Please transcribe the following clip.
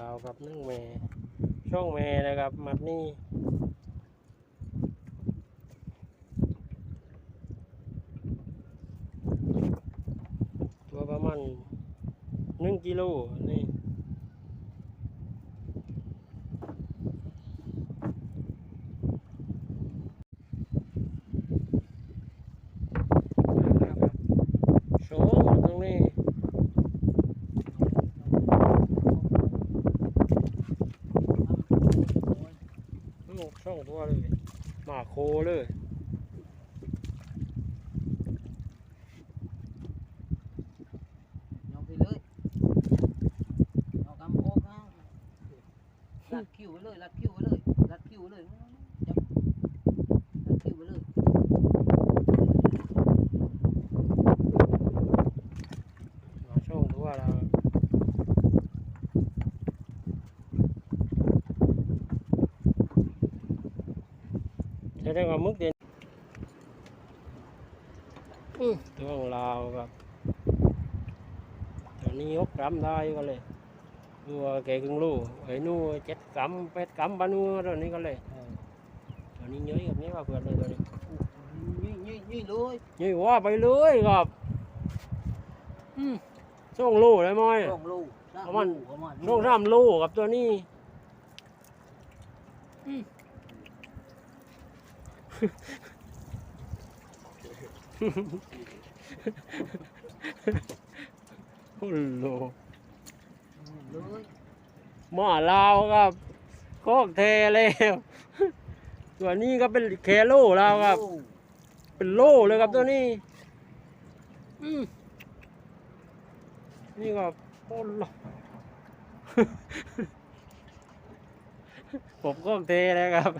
ดาวกับนึ่งแม่ช่องแม่นะครับมัดนี่ตัวประมาณหนึ่งกิโลนี่โชว์ตรงนี้ ลูกช่องตัวเลยหมาโคเลยยองไปเลยยองกำโคกเอาลัดคิวไว้เลยลัดคิวไว้เลยลัดคิวไว้เลยจับลัดคิวไว้เลย หมาช่องตัวเรา ใช้ได้กับมึกเด่นอื้อตัวของเราวครับตอนนี้ยกกรัมได้ก็เลยตัวแกกึ่งลูกไอ้นู่เจ็ดกรัมแปดกรัมบานูตอนนี้ก็เลยตอนนี้เยอะกับนี้ว่าเพื่อนเลยตอนนี้ยี่ยี่ยี่เลยนี่ว่าไปเลยครับอืมช่องลูกเลยมั้ยสองลูกสประมาณลูกประมาณช่องสามลูกกับตัวนี้อืม โอ้โหลหม้อลาวครับโคกเทแล้วตัวนี้ก็เป็นเคโลล้วครับ เป็นโลเลยครับตัวนี้อนี่ก็โอ้โหผมก็เทเลยครับ